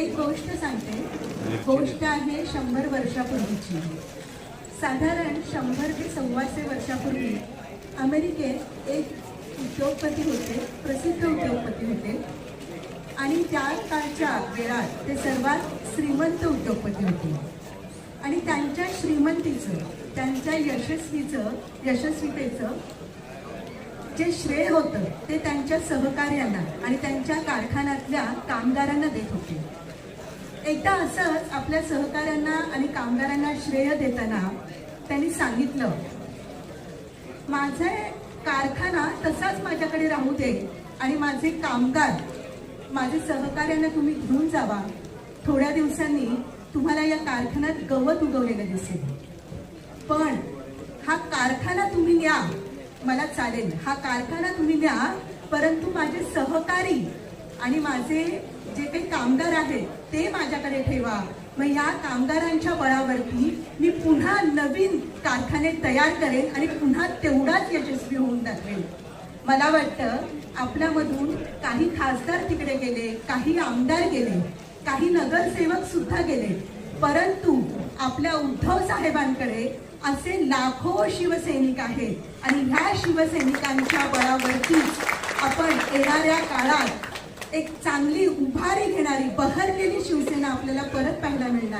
एक गोष्ट सांगते. गोष्ट आहे शंभर वर्षापूर्वीची. साधारण शंभर ते सव्वाशे वर्षापूर्वी अमेरिकेत एक उद्योगपती होते प्रसिद्ध उद्योगपती होते. आणि त्या काळच्या वेळात ते सर्वात श्रीमंत उद्योगपती होते. आणि त्यांच्या श्रीमंतीचं त्यांच्या यशस्वीचं यशस्वीतेचं जे श्रेय होतं ते त्यांच्या सहकार्यांना आणि त्यांच्या कारखान्यातल्या कामगारांना देत होते. एकदा असंच आपल्या सहकाऱ्यांना आणि कामगारांना श्रेय देताना त्यांनी सांगितलं माझे कारखाना तसाच माझ्याकडे राहू दे आणि माझे कामगार माझे सहकार्यांना तुम्ही घेऊन जावा. थोड्या दिवसांनी तुम्हाला या कारखान्यात गवत उगवलेलं दिसेल. पण हा कारखाना तुम्ही न्या. मला चालेल. हा कारखाना तुम्ही द्या परंतु माझे सहकारी आणि माझे जे काही कामगार आहेत ते माझ्याकडे ठेवा. मग या कामगारांच्या बळावरती मी पुन्हा नवीन कारखाने तयार करेन आणि पुन्हा तेवढाच यशस्वी होऊन दाखवेन मला वाटतं आपल्यामधून काही खासदार तिकडे गेले काही आमदार गेले काही नगरसेवक सुद्धा गेले. परंतु आपल्या उद्धव साहेबांकडे असे लाखो शिवसैनिक आहेत. आणि ह्या शिवसैनिकांच्या बळावरती आपण येणाऱ्या काळात एक चांगली उभारी घेणारी बहरलेली शिवसेना आपल्याला परत पाहायला मिळणार.